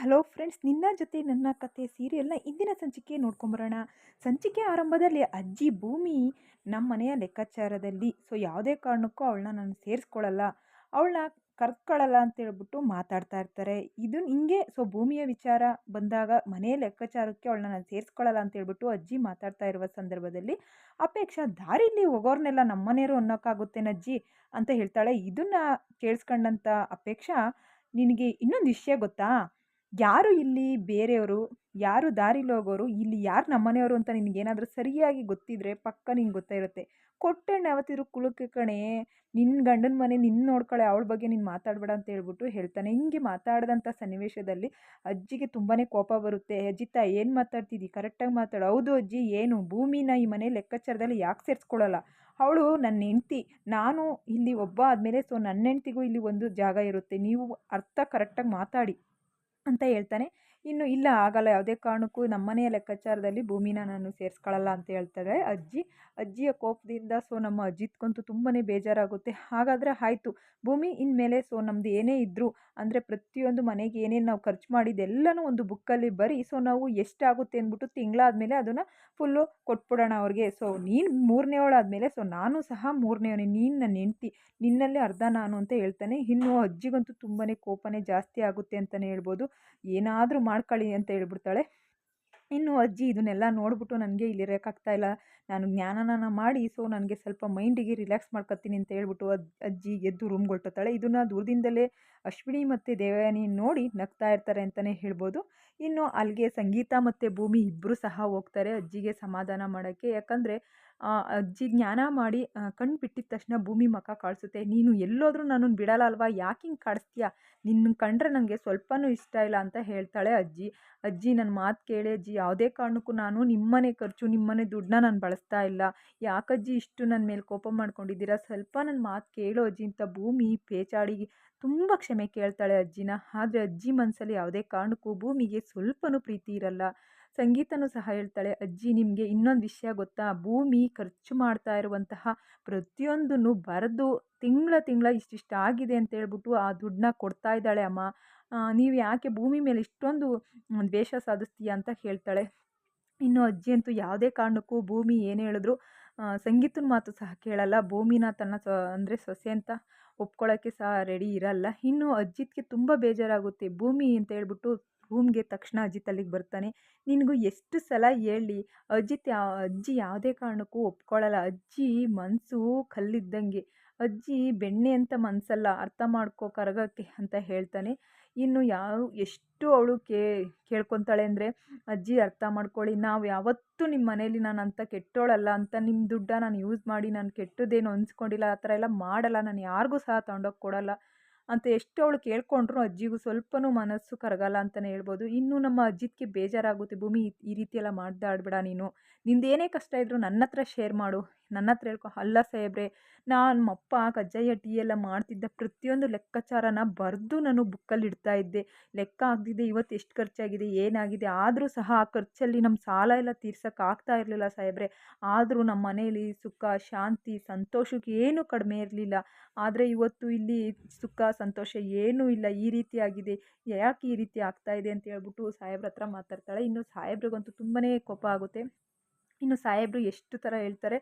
Hello friends, ನಿನ್ನ ಜೊತೆ ನನ್ನ ಕತೆ, ಸೀರಿಯಲ್ನ ಇಂದಿನ ಸಂಚಿಕೆ ನೋಡ್ಕೊಂಬರೋಣ. ಸಂಚಿಕೆ ಆರಂಭದಲ್ಲಿ ಅಜ್ಜಿ ಭೂಮಿ ನಮ್ಮ ಮನೆಯ ಲೆಕ್ಕಾಚಾರದಲ್ಲಿ. ಸೊ, ಯಾವುದೇ ಕಾರಣಕ್ಕೂ ಅವಳನ್ನ ನಾನು ಸೇರಿಸ್ಕೊಳ್ಳಲ್ಲ ಅವಳನ್ನ ಕರ್ಕೊಳ್ಳಲ್ಲ ಅಂತ ಹೇಳ್ಬಿಟ್ಟು ಮಾತಾಡ್ತಾ ಇರ್ತಾರೆ. ಇದು ಹಿಂಗೆ, ಸೊ, ಭೂಮಿಯ ವಿಚಾರ ಬಂದಾಗ ಮನೆಯ ಲೆಕ್ಕಾಚಾರಕ್ಕೆ ಅವಳನ್ನ ನಾನು ಸೇರಿಸ್ಕೊಳ್ಳಲ್ಲ ಅಂತ ಹೇಳ್ಬಿಟ್ಟು ಅಜ್ಜಿ ಮಾತಾಡ್ತಾ ಇರುವ ಸಂದರ್ಭದಲ್ಲಿ, ಅಪೇಕ್ಷಾ, ದಾರಿಲಿ ಹೋಗೋರ್ನೆಲ್ಲ ನಮ್ಮ ಮನೆಯವರು ಅನ್ನೋಕ್ಕಾಗುತ್ತೇನಜ್ಜಿ ಅಂತ ಹೇಳ್ತಾಳೆ. ಇದನ್ನ ಕೇಳಿಸ್ಕೊಂಡಂಥ ಅಪೇಕ್ಷಾ, ನಿನಗೆ ಇನ್ನೊಂದು ವಿಷಯ ಗೊತ್ತಾ? ಯಾರು ಇಲ್ಲಿ ಬೇರೆಯವರು, ಯಾರು ದಾರಿಲಿ ಹೋಗೋರು ಇಲ್ಲಿ ಯಾರು ನಮ್ಮನೆಯವರು ಅಂತ ನಿನಗೇನಾದರೂ ಸರಿಯಾಗಿ ಗೊತ್ತಿದ್ರೆ ಪಕ್ಕ ನಿಂಗೆ ಗೊತ್ತಿರುತ್ತೆ ಕೊಟ್ಟೆಣ್ಣೆ ಯಾವತ್ತಿದ್ರು ಕುಳುಕೆ ಕಣೆ ನಿನ್ನ ಗಂಡನ ಮನೆ ನಿನ್ನ ನೋಡ್ಕೊಳ್ಳೆ ಅವಳ ಬಗ್ಗೆ ನೀನು ಮಾತಾಡಬೇಡ ಅಂತ ಹೇಳ್ಬಿಟ್ಟು ಹೇಳ್ತಾನೆ. ಹಿಂಗೆ ಮಾತಾಡಿದಂಥ ಸನ್ನಿವೇಶದಲ್ಲಿ ಅಜ್ಜಿಗೆ ತುಂಬಾ ಕೋಪ ಬರುತ್ತೆ. ಅಜ್ಜಿತ ಏನು ಮಾತಾಡ್ತಿದ್ದಿ ಕರೆಕ್ಟಾಗಿ ಮಾತಾಡು. ಹೌದು ಅಜ್ಜಿ, ಏನು? ಭೂಮಿನ ಈ ಮನೆ ಲೆಕ್ಕಾಚಾರದಲ್ಲಿ ಯಾಕೆ ಸೇರಿಸ್ಕೊಳ್ಳಲ್ಲ ಅವಳು ನನ್ನ ಹೆಂಡ್ತಿ. ನಾನು ಇಲ್ಲಿ ಒಬ್ಬ ಆದಮೇಲೆ, ಸೊ ನನ್ನ ಹೆಂಡ್ತಿಗೂ ಇಲ್ಲಿ ಒಂದು ಜಾಗ ಇರುತ್ತೆ. ನೀವು ಅರ್ಥ ಕರೆಕ್ಟಾಗಿ ಮಾತಾಡಿ. ಅಂತ ಹೇಳ್ತಾನೆ ಇನ್ನು ಇಲ್ಲ, ಆಗಲ್ಲ. ಯಾವುದೇ ಕಾರಣಕ್ಕೂ ನಮ್ಮನೆಯ ಲೆಕ್ಕಾಚಾರದಲ್ಲಿ ಭೂಮಿನ ನಾನು ಸೇರಿಸ್ಕೊಳ್ಳಲ್ಲ ಅಂತ ಹೇಳ್ತಾರೆ ಅಜ್ಜಿ. ಅಜ್ಜಿಯ ಕೋಪದಿಂದ ಸೊ ನಮ್ಮ ಅಜ್ಜಿತ್ಕಂತೂ ತುಂಬಾ ಬೇಜಾರಾಗುತ್ತೆ. ಹಾಗಾದರೆ ಆಯಿತು. ಭೂಮಿ ಇನ್ಮೇಲೆ ಸೊ ನಮ್ಮದು ಏನೇ ಇದ್ದರೂ ಅಂದರೆ ಪ್ರತಿಯೊಂದು ಮನೆಗೆ ಏನೇನು ನಾವು ಖರ್ಚು ಮಾಡಿದ್ದೆಲ್ಲನೂ ಒಂದು ಬುಕ್ಕಲ್ಲಿ ಬರೀ, ಸೊ, ನಾವು ಎಷ್ಟಾಗುತ್ತೆ? ಅಂದ್ಬಿಟ್ಟು ತಿಂಗಳಾದಮೇಲೆ ಅದನ್ನು ಫುಲ್ಲು ಕೊಟ್ಬಿಡೋಣ ಅವ್ರಿಗೆ. ಸೊ, ನೀನು ಮೂರನೇವಳಾದಮೇಲೆ ಸೊ, ನಾನು ಸಹ ಮೂರನೇವನೇ ನೀನು ನನ್ನ ಹೆಂಡ್ತಿ. ನಿನ್ನಲ್ಲೇ ಅರ್ಧ ನಾನು ಅಂತ ಹೇಳ್ತಾನೆ. ಇನ್ನು ಅಜ್ಜಿಗಂತೂ ತುಂಬಾ ಕೋಪನೇ ಜಾಸ್ತಿ ಆಗುತ್ತೆ ಅಂತಲೇ ಹೇಳ್ಬೋದು. ಏನಾದರೂ ಮಾಡ್ಕೊಳ್ಳಿ ಅಂತ ಹೇಳ್ಬಿಡ್ತಾಳೆ. ಇನ್ನು ಅಜ್ಜಿ ಇದನ್ನೆಲ್ಲ ನೋಡ್ಬಿಟ್ಟು ನನಗೆ ಇಲ್ಲಿರೋಕ್ಕಾಗ್ತಾ ಇಲ್ಲ. ನಾನು ಜ್ಞಾನನ ಮಾಡಿ ಸೊ ನನಗೆ ಸ್ವಲ್ಪ ಮೈಂಡಿಗೆ ರಿಲ್ಯಾಕ್ಸ್ ಮಾಡ್ಕೊತೀನಿ ಅಂತ ಹೇಳ್ಬಿಟ್ಟು ಅಜ್ಜಿ ಎದ್ದು ರೂಮ್ ಹೊರ್ಟೋತಾಳೆ ಇದನ್ನು ದೂರದಿಂದಲೇ ಅಶ್ವಿನಿ ಮತ್ತು ದೇವಯಾನಿ ನೋಡಿ ನಗ್ತಾ ಇರ್ತಾರೆ ಅಂತಲೇ ಹೇಳ್ಬೋದು. ಇನ್ನು ಅಲ್ಲಿಗೆ ಸಂಗೀತ ಮತ್ತು ಭೂಮಿ ಇಬ್ಬರು ಸಹ ಹೋಗ್ತಾರೆ ಅಜ್ಜಿಗೆ ಸಮಾಧಾನ ಮಾಡೋಕ್ಕೆ. ಯಾಕಂದರೆ ಅಜ್ಜಿ ಜ್ಞಾನ ಮಾಡಿ ಕಣ್ಣು ಬಿಟ್ಟಿದ ತಕ್ಷಣ ಭೂಮಿ ಮುಖ ಕಾಣಿಸುತ್ತೆ. ನೀನು ಎಲ್ಲೋದ್ರೂ ನಾನು ಬಿಡಲ್ಲ ಅಲ್ವಾ ಯಾಕೆ ಹಿಂಗೆ ಕಾಡಿಸ್ತೀಯ ನಿನ್ನ ಕಂಡ್ರೆ ನನಗೆ ಸ್ವಲ್ಪನೂ ಇಷ್ಟ ಇಲ್ಲ ಅಂತ ಹೇಳ್ತಾಳೆ ಅಜ್ಜಿ. ಅಜ್ಜಿ ನನ್ನ ಮಾತು ಕೇಳಿ, ಅಜ್ಜಿ ಯಾವುದೇ ಕಾರಣಕ್ಕೂ ನಾನು ನಿಮ್ಮನೆ ಖರ್ಚು, ನಿಮ್ಮನೆ ದುಡ್ಡನ್ನ ನಾನು ಬಳಸ್ತಾ ಇಲ್ಲ. ಯಾಕಜ್ಜಿ ಇಷ್ಟು ನನ್ನ ಮೇಲೆ ಕೋಪ ಮಾಡ್ಕೊಂಡಿದ್ದೀರಾ? ಸ್ವಲ್ಪ ನನ್ನ ಮಾತು ಕೇಳೋ ಅಜ್ಜಿ ಅಂತ ಭೂಮಿ ಪೇಚಾಡಿ ತುಂಬ ಕ್ಷಮೆ ಕೇಳ್ತಾಳೆ ಅಜ್ಜಿನ. ಆದರೆ ಅಜ್ಜಿ ಮನಸ್ಸಲ್ಲಿ ಯಾವುದೇ ಕಾರಣಕ್ಕೂ ಭೂಮಿಗೆ ಸ್ವಲ್ಪನೂ ಪ್ರೀತಿ ಇರಲ್ಲ. ಸಂಗೀತನೂ ಸಹ ಹೇಳ್ತಾಳೆ, ಅಜ್ಜಿ, ನಿಮಗೆ ಇನ್ನೊಂದು ವಿಷಯ ಗೊತ್ತಾ? ಭೂಮಿ ಖರ್ಚು ಮಾಡ್ತಾ ಇರುವಂತಹ ಪ್ರತಿಯೊಂದನ್ನು ಬರೆದು ತಿಂಗಳ ತಿಂಗಳ ಇಷ್ಟಿಷ್ಟು ಆಗಿದೆ ಅಂತ ಹೇಳ್ಬಿಟ್ಟು ಆ ದುಡ್ಡನ್ನ ಕೊಡ್ತಾ ಇದ್ದಾಳೆ ಅಮ್ಮ. ನೀವು ಯಾಕೆ ಭೂಮಿ ಮೇಲೆ ಇಷ್ಟೊಂದು ದ್ವೇಷ ಸಾಧಿಸ್ತೀಯ ಅಂತ ಹೇಳ್ತಾಳೆ. ಇನ್ನು ಅಜ್ಜಿ ಅಂತೂ ಯಾವುದೇ ಕಾರಣಕ್ಕೂ ಭೂಮಿ ಏನು ಹೇಳಿದ್ರು ಸಂಗೀತನ ಮಾತು ಸಹ ಕೇಳಲ್ಲ. ಭೂಮಿನ ತನ್ನ ಸ ಅಂದರೆ ಸೊಸೆ ಅಂತ ಒಪ್ಕೊಳ್ಳೋಕ್ಕೆ ಸಹ ರೆಡಿ ಇರಲ್ಲ. ಇನ್ನು ಅಜ್ಜಿತ್ಗೆ ತುಂಬ ಬೇಜಾರಾಗುತ್ತೆ. ಭೂಮಿ ಅಂತ ಹೇಳ್ಬಿಟ್ಟು ರೂಮ್ಗೆ ತಕ್ಷಣ ಅಜಿತ್ ಅಲ್ಲಿಗೆ ಬರ್ತಾನೆ. ನಿನಗೂ ಎಷ್ಟು ಸಲ ಹೇಳಿ, ಅಜಿತ್ ಯಾ, ಅಜ್ಜಿ ಯಾವುದೇ ಕಾರಣಕ್ಕೂ ಒಪ್ಕೊಳ್ಳಲ್ಲ ಅಜ್ಜಿ ಮನಸ್ಸು ಕಲ್ಲಿದ್ದಂಗೆ. ಅಜ್ಜಿ ಬೆಣ್ಣೆ ಅಂತ ಮನಸ್ಸಲ್ಲ ಅರ್ಥ ಮಾಡ್ಕೋ ಕರಗಕ್ಕೆ ಅಂತ ಹೇಳ್ತಾನೆ. ಇನ್ನು ಯಾವ, ಎಷ್ಟು ಅವಳು ಕೇ, ಕೇಳ್ಕೊತಾಳೆ ಅಂದರೆ, ಅಜ್ಜಿ ಅರ್ಥ ಮಾಡ್ಕೊಳ್ಳಿ, ನಾವು ಯಾವತ್ತೂ ನಿಮ್ಮ ಮನೇಲಿ ನಾನು ಅಂತ ಕೆಟ್ಟೋಳಲ್ಲ, ಅಂತ ನಿಮ್ಮ ದುಡ್ಡ ನಾನು ಯೂಸ್ ಮಾಡಿ ನಾನು ಕೆಟ್ಟದ್ದೇನು ಅನ್ಸ್ಕೊಂಡಿಲ್ಲ, ಆ ಥರ ಎಲ್ಲ ಮಾಡಲ್ಲ, ನಾನು ಯಾರಿಗೂ ಸಹ ತೊಗೊಂಡೋಗಿ ಕೊಡಲ್ಲ ಅಂತ ಎಷ್ಟು ಅವಳು ಕೇಳ್ಕೊಂಡ್ರು ಅಜ್ಜಿಗೂ ಸ್ವಲ್ಪನೂ ಮನಸ್ಸು ಕರಗಲ್ಲ ಅಂತಲೇ ಹೇಳ್ಬೋದು. ಇನ್ನು ನಮ್ಮ ಅಜ್ಜಿಗೆ ಬೇಜಾರಾಗುತ್ತೆ, ಭೂಮಿ ಈ ರೀತಿ ಎಲ್ಲ ಮಾಡ್ದಾಡ್ಬೇಡ ನೀನು. ನಿಂದೇನೇ ಕಷ್ಟ ಇದ್ದರೂ ನನ್ನ ಹತ್ರ ಶೇರ್ ಮಾಡು ನನ್ನ ಹತ್ರ ಹೇಳ್ಕೊ, ಅಲ್ಲ ಸಾಹೇಬ್ರೆ, ನಾನು ಅಪ್ಪ ಕಜ್ಜಾಯ ಟೀ ಎಲ್ಲ ಮಾಡ್ತಿದ್ದ. ಪ್ರತಿಯೊಂದು ಲೆಕ್ಕಾಚಾರನ ಬರೆದು ನಾನು ಬುಕ್ಕಲ್ಲಿ ಇಡ್ತಾ ಇದ್ದೆ. ಲೆಕ್ಕ ಆಗ್ತಿದ್ದೆ ಇವತ್ತು ಎಷ್ಟು ಖರ್ಚಾಗಿದೆ, ಏನಾಗಿದೆ, ಆದರೂ ಸಹ ಆ ಖರ್ಚಲ್ಲಿ ನಮ್ಮ ಸಾಲ ಎಲ್ಲ ತೀರ್ಸೋಕೆ ಆಗ್ತಾ ಇರಲಿಲ್ಲ ಸಾಹೇಬ್ರೆ. ಆದರೂ ನಮ್ಮ ಮನೆಯಲ್ಲಿ ಸುಖ, ಶಾಂತಿ, ಸಂತೋಷಕ್ಕೆ ಏನೂ ಕಡಿಮೆ ಇರಲಿಲ್ಲ. ಆದರೆ ಇವತ್ತು ಇಲ್ಲಿ ಸುಖ, ಸಂತೋಷ ಏನೂ ಇಲ್ಲ. ಈ ರೀತಿ ಆಗಿದೆ. ಯಾಕೆ ಈ ರೀತಿ ಆಗ್ತಾ ಇದೆ ಅಂತ ಹೇಳ್ಬಿಟ್ಟು ಸಾಹೇಬ್ರ ಹತ್ರ ಮಾತಾಡ್ತಾಳೆ. ಇನ್ನು ಸಾಹೇಬ್ರಿಗಂತೂ ತುಂಬಾ ಕೋಪ ಆಗುತ್ತೆ. ಇನ್ನು ಸಾಹೇಬರು ಎಷ್ಟು ಥರ ಹೇಳ್ತಾರೆ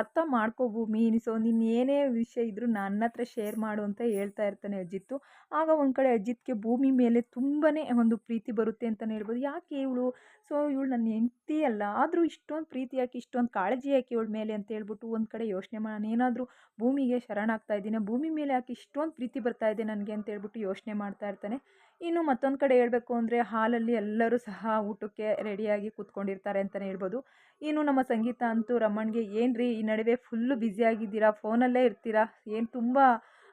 ಅರ್ಥ ಮಾಡ್ಕೋ ಭೂಮಿ. ಸೊ ನೀನು ಏನೇ ವಿಷಯ ಇದ್ದರೂ ನನ್ನ ಹತ್ರ ಶೇರ್ ಮಾಡು ಅಂತ ಹೇಳ್ತಾ ಇರ್ತಾನೆ ಅಜಿತ್ತು. ಆಗ ಒಂದು ಕಡೆ ಅಜಿತ್ಗೆ ಭೂಮಿ ಮೇಲೆ ತುಂಬಾ ಒಂದು ಪ್ರೀತಿ ಬರುತ್ತೆ ಅಂತಲೇ ಹೇಳ್ಬೋದು. ಯಾಕೆ ಇವಳು? ಸೊ ಇವಳು ನನ್ನ ಹೆಂಡ್ತಿ ಅಲ್ಲ. ಆದರೂ ಇಷ್ಟೊಂದು ಪ್ರೀತಿ ಯಾಕೆ, ಇಷ್ಟೊಂದು ಕಾಳಜಿ ಯಾಕೆ ಇವಳ ಮೇಲೆ ಅಂತ ಹೇಳ್ಬಿಟ್ಟು ಒಂದು ಕಡೆ ಯೋಚನೆ ನಾನು ಏನಾದರೂ ಭೂಮಿಗೆ ಶರಣಾಗ್ತಾ ಇದ್ದೀನಿ. ಭೂಮಿ ಮೇಲೆ ಯಾಕೆ ಇಷ್ಟೊಂದು ಪ್ರೀತಿ ಬರ್ತಾ ಇದೆ ನನಗೆ ಅಂತ ಹೇಳ್ಬಿಟ್ಟು ಯೋಚನೆ ಮಾಡ್ತಾ ಇರ್ತಾನೆ. ಇನ್ನು ಮತ್ತೊಂದು ಕಡೆ ಹೇಳಬೇಕು ಅಂದರೆ ಹಾಲಲ್ಲಿ ಎಲ್ಲರೂ ಸಹ ಊಟಕ್ಕೆ ರೆಡಿಯಾಗಿ ಕೂತ್ಕೊಂಡಿರ್ತಾರೆ ಅಂತಲೇ ಹೇಳ್ಬೋದು. ಇನ್ನು ನಮ್ಮ ಸಂಗೀತ ಅಂತೂ ರಮಣ್ಗೆ ಏನು ರೀ ನಡುವೆ ಫುಲ್ಲು ಬ್ಯುಸಿಯಾಗಿದ್ದೀರಾ ಫೋನಲ್ಲೇ ಇರ್ತೀರಾ? ಏನು ತುಂಬ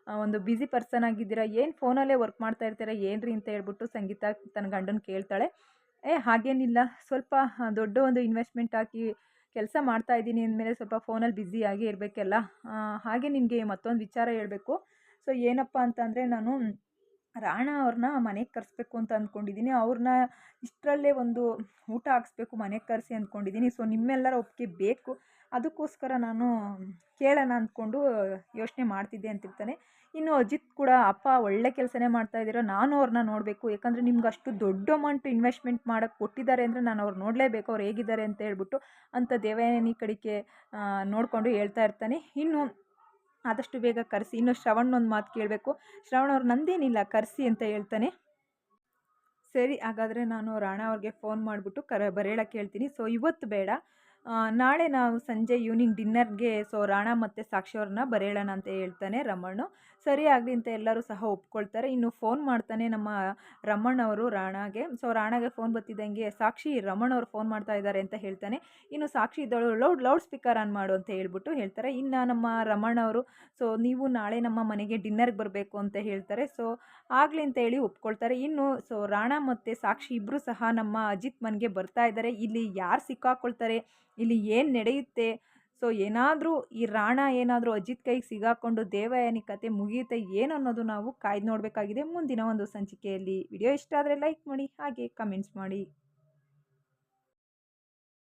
ಒಂದು ಬ್ಯುಸಿ ಪರ್ಸನ್ ಆಗಿದ್ದೀರಾ? ಏನು ಫೋನಲ್ಲೇ ವರ್ಕ್ ಮಾಡ್ತಾ ಇರ್ತೀರಾ? ಏನು ರೀ ಅಂತ ಹೇಳ್ಬಿಟ್ಟು ಸಂಗೀತ ತನ್ನ ಗಂಡನ ಕೇಳ್ತಾಳೆ. ಏ, ಹಾಗೇನಿಲ್ಲ. ಸ್ವಲ್ಪ ದೊಡ್ಡ ಒಂದು ಇನ್ವೆಸ್ಟ್ಮೆಂಟ್ ಹಾಕಿ ಕೆಲಸ ಮಾಡ್ತಾ ಇದ್ದೀನಿ ಅಂದಮೇಲೆ ಸ್ವಲ್ಪ ಫೋನಲ್ಲಿ ಬ್ಯುಸಿಯಾಗಿ ಇರಬೇಕಲ್ಲ. ಹಾಗೆ ನಿನಗೆ ಮತ್ತೊಂದು ವಿಚಾರ ಹೇಳಬೇಕು. ಸೊ ಏನಪ್ಪ ಅಂತಂದರೆ ನಾನು ರಾಣ ಅವ್ರನ್ನ ಮನೆಗೆ ಕರೆಸ್ಬೇಕು ಅಂತ ಅಂದ್ಕೊಂಡಿದ್ದೀನಿ ಅವ್ರನ್ನ ಇಷ್ಟರಲ್ಲೇ ಒಂದು ಊಟ ಹಾಕ್ಸ್ಬೇಕು, ಮನೆಗೆ ಕರೆಸಿ ಅಂದ್ಕೊಂಡಿದ್ದೀನಿ ಸೊ, ನಿಮ್ಮೆಲ್ಲರ ಒಪ್ಪಿಗೆ ಬೇಕು. ಅದಕ್ಕೋಸ್ಕರ ನಾನು ಕೇಳೋಣ ಅಂದ್ಕೊಂಡು ಯೋಚನೆ ಮಾಡ್ತಿದ್ದೆ ಅಂತಿರ್ತಾನೆ. ಇನ್ನು ಅಜಿತ್ ಕೂಡ, ಅಪ್ಪ, ಒಳ್ಳೆ ಕೆಲಸನೇ ಮಾಡ್ತಾ ಇದ್ದೀರಾ? ನಾನು ಅವ್ರನ್ನ ನೋಡಬೇಕು. ಯಾಕಂದರೆ ನಿಮ್ಗೆ ಅಷ್ಟು ದೊಡ್ಡ ಅಮೌಂಟ್ ಇನ್ವೆಸ್ಟ್ಮೆಂಟ್ ಮಾಡೋಕ್ಕೆ ಕೊಟ್ಟಿದ್ದಾರೆ ಅಂದರೆ ನಾನು ಅವ್ರು ನೋಡಲೇಬೇಕು. ಅವ್ರು ಹೇಗಿದ್ದಾರೆ ಅಂತ ಹೇಳ್ಬಿಟ್ಟು, ಅಂತ ದೇವಯಾನಿ ಕಡೆಗೆ ನೋಡಿಕೊಂಡು ಹೇಳ್ತಾ ಇರ್ತಾನೆ. ಇನ್ನು ಆದಷ್ಟು ಬೇಗ ಕರೆಸಿ. ಇನ್ನು ಶ್ರವಣ್ ಒಂದು ಮಾತು ಕೇಳಬೇಕು. ಶ್ರವಣ್ ಅವ್ರು ನಂದೇನಿಲ್ಲ, ಕರೆಸಿ ಅಂತ ಹೇಳ್ತಾನೆ. ಸರಿ, ಹಾಗಾದರೆ ನಾನು ರಾಣಾ ಅವ್ರಿಗೆ ಫೋನ್ ಮಾಡಿಬಿಟ್ಟು ಕರ ಬರೇಳಕ್ಕೆ ಹೇಳ್ತೀನಿ. ಸೊ ಇವತ್ತು ಬೇಡ. ನಾಳೆ ನಾವು ಸಂಜೆ ಈವ್ನಿಂಗ್ ಡಿನ್ನರ್ಗೆ ಸೊ ರಾಣಾ ಮತ್ತು ಸಾಕ್ಷಿ ಅವ್ರನ್ನ ಬರೆಯೋಣ ಅಂತ ಹೇಳ್ತಾನೆ ರಮಣ್ಣು. ಸರಿ ಆಗಲಿ ಅಂತ ಎಲ್ಲರೂ ಸಹ ಒಪ್ಕೊಳ್ತಾರೆ. ಇನ್ನು ಫೋನ್ ಮಾಡ್ತಾನೆ ನಮ್ಮ ರಮಣ್ಣವರು ರಾಣಾಗೆ. ಸೊ ರಾಣಾಗೆ ಫೋನ್ ಬತ್ತಿದ್ದಂಗೆ ಸಾಕ್ಷಿ ರಮಣ್ ಅವರು ಫೋನ್ ಮಾಡ್ತಾ ಇದ್ದಾರೆ ಅಂತ ಹೇಳ್ತಾನೆ. ಇನ್ನು ಸಾಕ್ಷಿ ಇದ್ದಳು ಲೌಡ್ ಲೌಡ್ ಸ್ಪೀಕರ್ ಆನ್ ಮಾಡು ಅಂತ ಹೇಳ್ಬಿಟ್ಟು ಹೇಳ್ತಾರೆ. ಇನ್ನು ನಮ್ಮ ರಮಣ್ ಅವರು ಸೊ ನೀವು ನಾಳೆ ನಮ್ಮ ಮನೆಗೆ ಡಿನ್ನರ್ಗೆ ಬರಬೇಕು ಅಂತ ಹೇಳ್ತಾರೆ. ಸೊ ಆಗಲಿ ಅಂತ ಹೇಳಿ ಒಪ್ಕೊಳ್ತಾರೆ. ಇನ್ನು ಸೊ ರಾಣಾ ಮತ್ತು ಸಾಕ್ಷಿ ಇಬ್ಬರು ಸಹ ನಮ್ಮ ಅಜಿತ್ ಮನೆಗೆ ಬರ್ತಾ ಇದ್ದಾರೆ. ಇಲ್ಲಿ ಯಾರು ಸಿಕ್ಕಾಕೊಳ್ತಾರೆ? ಇಲ್ಲಿ ಏನು ನಡೆಯುತ್ತೆ? ಸೊ ಏನಾದರೂ ಈ ರಾಣ ಏನಾದರೂ ಅಜಿತ್ ಕೈಗೆ ಸಿಗಾಕೊಂಡು ದೇವಯಾನಿ ಕತೆ ಮುಗಿಯುತ್ತೆ ಏನು ಅನ್ನೋದು ನಾವು ಕಾಯ್ದು ನೋಡಬೇಕಾಗಿದೆ ಮುಂದಿನ ಒಂದು ಸಂಚಿಕೆಯಲ್ಲಿ. ವಿಡಿಯೋ ಇಷ್ಟ ಆದರೆ ಲೈಕ್ ಮಾಡಿ, ಹಾಗೆ ಕಮೆಂಟ್ಸ್ ಮಾಡಿ.